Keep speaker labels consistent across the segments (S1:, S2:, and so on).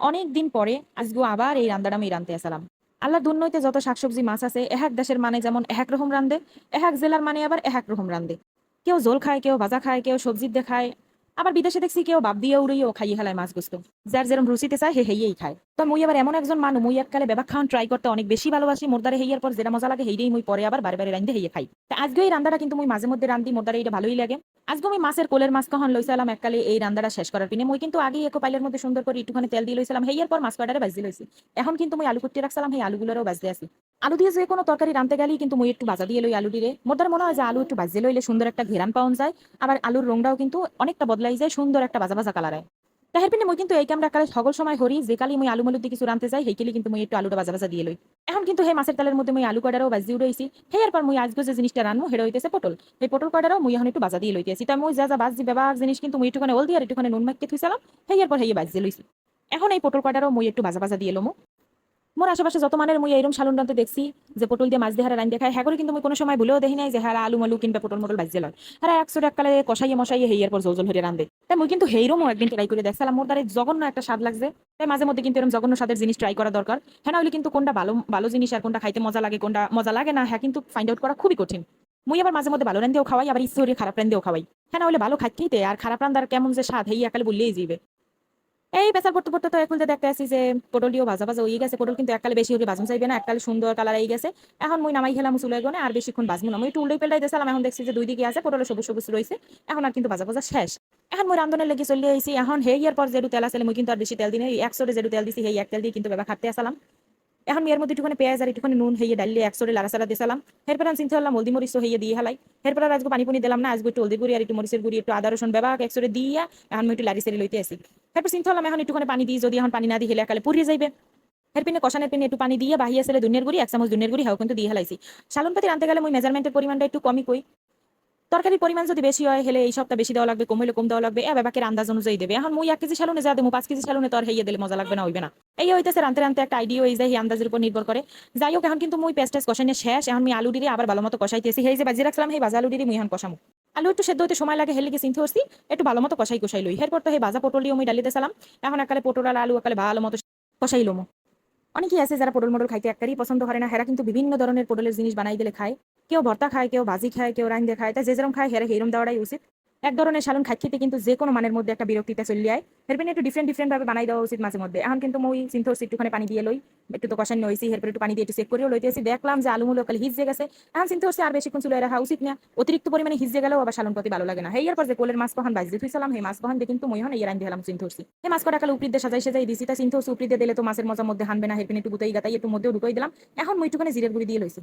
S1: অনেক দিন পরে আজগু আবার এই রান্দাডাম আমি রানতে আসালাম। আল্লাহ দুর্নইতে যত শাকসবজি, মাছ আছে এক দেশের মানে যেমন এক রকম রান্দে এক জেলার মানে আবার এক রকম রান্দে। কেউ জোল খায়, কেউ ভাজা খায়, কেউ সবজির দেখায় খায়। আবার বিদেশে দেখছি কেউ বাপ দিয়ে উড়িয়েও খাইয়ে খেলায় মাছ গুস্ত। যার যেরম রুচিতে চায় হে হেইয়েই খায়। তো মুই আবার এমন একজন মানুষ মুই এককালে বেবা খাওয়ান ট্রাই করতে অনেক বেশি ভালোবাসি, মোরদারে হেইয়ার পর যেটা মজা লাগে হেইটাই মুই পরে আবার বারে বারে রান্ধে হেইয়ে খাই। তা আজকে এই রান্দাটা কিন্তু মুই মাঝে মধ্যে রান্ধি মোরদারে এটা ভালোই লাগে। আজকে আমি মাছের কোলের মাছ কখন লইছিলাম এককালে এই রান্দাটা শেষ করার পিনে। মুই কিন্তু আগেই একো পাইলের মধ্যে সুন্দর করে একটুখানি তেল দিয়ে লইছিলাম, হেইয়ার পর মাছ কয়টারে বাজি লইছি। এখন কিন্তু মুই আলু কুটতে রাখছিলাম সেই আলুগুলোরও বাজতে আসি আলু দিয়ে যে কোনো তরকারি রানতে গেলেই কিন্তু মুই একটু ভাজা দিয়ে লই আলু দিয়ে মোদার মনে হয় যে আলু একটু ভাজতে লইলে সুন্দর একটা ঘেরান পাওয়া যায়, আবার আলুর রংটাও কিন্তু অনেকটা বদলাই যায়, সুন্দর একটা ভাজা ভাজা কালার হয় তাহের পিনে মুই কিন্তু এই কামরা কালে সকল সময় হরি, যে কালি মুই আলু মলুর দিকে কিছু রানতে যাই হেইকেলি কিন্তু মুই একটু আলুটা বাজা বাজা দিয়ে লই। এখন কিন্তু হে মাছের তালের মধ্যে মুই আলু কয়টারও বাজি উড়াইছি হে এরপর মুই আজকে যে জিনিসটা রানবো হেটা হইতেছে পটল। এই পটল কয়টারও মুই এখন একটু বাজা দিয়ে লইতেছি তাই মুই যা যা বাজি ব্যবহার জিনিস কিন্তু মুই একটুখানে ওল দিয়ে আর একটুখানে নুন মাখিয়ে থুইছিলাম হে এরপর হেয়ে বাজি লইছি। এখন এই পটল কয়টারও মুই একটু বাজা বাজা দিয়ে লমু। মোর আশেপাশে যত মানের মুই এরকম সালুন রানতে দেখছি, যে পটল দিয়ে মাছ দিয়ে হারা রান দেখায় হ্যাঁ করে কিন্তু মুই কোনো সময় ভুলেও দেখি নাই যে হারা আলু মালু কিংবা পটল মটল ভাজিয়ে লয়। হারা একশো টাকালে কষাইয়ে মশাইয়ে হেয়ার পর জল হয়ে রান্ধে তাই মুই কিন্তু হেইরমও একদিন ট্রাই করে দেখছিলাম, মোর দ্বারা জঘন্য একটা স্বাদ লাগছে। তাই মাঝে মধ্যে কিন্তু এরকম জঘন্য স্বাদের জিনিস ট্রাই করা দরকার। হ্যাঁ না হলে কিন্তু কোনটা ভালো ভালো জিনিস আর কোনটা খাইতে মজা লাগে, কোনটা মজা লাগে না হ্যাঁ কিন্তু ফাইন্ড আউট করা খুবই কঠিন। মুই আবার মাঝে মধ্যে ভালো রান্দেও খাওয়াই, আবার ইচ্ছে করে খারাপ রান্দেও খাওয়াই। হ্যাঁ না হলে ভালো খাইতেই আর খারাপ রান্দার কেমন যে স্বাদ, হেই একালে বললেই যাবে এই পেশার পড়তে পড়তে তো এখন যে দেখতে আসি যে পটলটিও ভাজা ভাজা হয়ে গেছে। পটল কিন্তু এককালে বেশি হলে বাজম চাইবে না, এককালে সুন্দর কালার হয়ে গেছে। এখন মুই নামাই খেলাম চুলের গনে আর বেশিক্ষণ ভাজবো না। মুই একটু উল্টাই পেল্টাই দিয়েছিলাম, এখন দেখছি যে দুই দিকে আছে পটলের সবুজ সবুজ রয়েছে। এখন আর কিন্তু ভাজা ভাজা শেষ। এখন মুই রান্ধনের লেগে চলে আইছি। এখন হে ইয়ার পর যেটু তেল আসলে মুই কিন্তু আর বেশি তেল দিই সরে যেটু তেল দিছি, সেই এক তেল দিয়ে কিন্তু বেবা খাতে আসলাম। এখন মেয়ের মধ্যে একটুখানি পেঁয়াজ আর একটুখানি নুন হইয়ে ডালিয়ে একশোরে লাড়া সারা দিয়েছিলাম এরপর আমি চিন্তা করলাম হলদি মরিচ হইয়ে দিয়ে হালাই। এরপর আর আজকে পানি পুনি দিলাম না, আজকে একটু হলদি গুড়ি আর একটু মরিচের গুড়ি, একটু আদা, রসুন বেবা একশোরে দিয়া এখন আমি একটু লাড়ি সেরি লইতে আসি। এরপর চিন্তা করলাম এখন একটুখানি পানি দিই, যদি এখন পানি না দিয়ে হেলে একালে পুড়িয়ে যাইবে। এর পিনে কষানের পিনে একটু পানি দিয়ে বাহিয়ে আসলে দুনিয়ার গুড়ি, এক চামচ দুনিয়ার গুড়ি হাও কিন্তু দিয়ে হেলাইছি। সালন পাতি রানতে গেলে মই মেজারমেন্টের পরিমাণটা একটু কমই কই। তরকারির পরিমাণ যদি বেশি হয়, হেলে এই সপ্তাহ বেশি দেওয়া লাগবে, কম হলে কম দেওয়া লাগবে, এ ব্যাপাকে আন্দাজ অনুযায়ী দেবে। এখন মুই এক কেজি সালনে যা দেবো, পাঁচ কেজি সালনে তো আর হেয়ে দিলে মজা লাগবে না, হইবে না। এই হইতেছে রানতে রানতে একটা যায়, এই আন্দাজের উপর নির্ভর করে। যাই হোক, এখন কিন্তু মুই পেস্টাস কষাইনে শেষ, এখন আমি আলু দিয়ে আবার ভালো মতো কষাইতেছি। এই যে বাজি রাখলাম এই বাজা আলু দিয়ে মুই এখন কষামু। আলু একটু সেদ্ধ হতে সময় লাগে, হেলে চিন্তা করছি একটু ভালো মতো কষাই কষাই লই। এরপর তো এই বাজা পটল দিয়ে আমি ডালিতে সালাম। এখন একালে পটল আর আলু একালে ভালো মতো কষাই লমো। অনেকেই আছে যারা পটল মটল খাইতে একটারই পছন্দ করে না, হেরা কিন্তু বিভিন্ন ধরনের পটলের জিনিস বানাই দিলে খায়। কেউ ভর্তা খায়, কেউ ভাজি খায়, কেউ রাইন্দে খায়। তাই যে যেরকম খায়, হেরা হেরম দেওয়াটাই উচিত। এক ধরনের সালন খাই খেতে, কিন্তু যে কোনো মানের মধ্যে একটা বিরক্তিতে চলে যায়। এরপর একটু ডিফারেন্ট ডিফারেন্ট ভাবে বানাই দেওয়া উচিত মাঝে মধ্যে। এখন কিন্তু মই চিন্তা হচ্ছে একটুখানি পানি দিয়ে লই। একটু তো কষান নইছি এরপর একটু পানি দিয়ে একটু চেক করেও লইতেছি। দেখলাম যে আলু মুলো কালে হিজে গেছে। এখন চিন্তা হচ্ছে আর বেশিক্ষণ চুলে রাখা উচিত না। অতিরিক্ত পরিমাণে হিজে গেলেও আবার সালন প্রতি ভালো লাগে না। হেয়ার পর যে কোলের মাছ কখন বাজি থুইছিলাম সেই মাছ কখন কিন্তু মই হন রান্ধি হলাম চিন্তা হচ্ছি এই মাছ কটা কালে দিয়ে সাজাই সাজাই দিছি। তা চিন্তা হচ্ছে দিয়ে দিলে তো মাছের মজা মধ্যে হানবে না হেরপিন একটু গুতাই গাতাই, একটু মধ্যেও ঢুকাই দিলাম। এখন মই একটুখানি জিরের গুড়ি দিয়ে লইছি।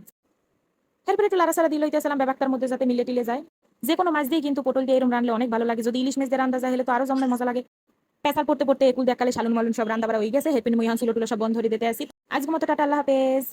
S1: এরপর একটু লাড়াসাড়া দিল ইতিহাসালাম ব্যাপারটার মধ্যে যাতে মিলে টিলে যায়। যে কোনো মাছ দিয়ে কিন্তু পটল দিয়ে এরম রান্নলে অনেক ভালো লাগে। যদি ইলিশ মাছ দিয়ে রান্না যায় তো আরও জমের মজা লাগে। পেশাল পড়তে পড়তে একুল দেখালে সালুন মালুন সব রান্না বাড়া হয়ে গেছে। হেপিন মুইহান ছিল টুলো সব বন্ধ দিতে আসি। আজকে মতো টাটা, আল্লাহ হাফেজ।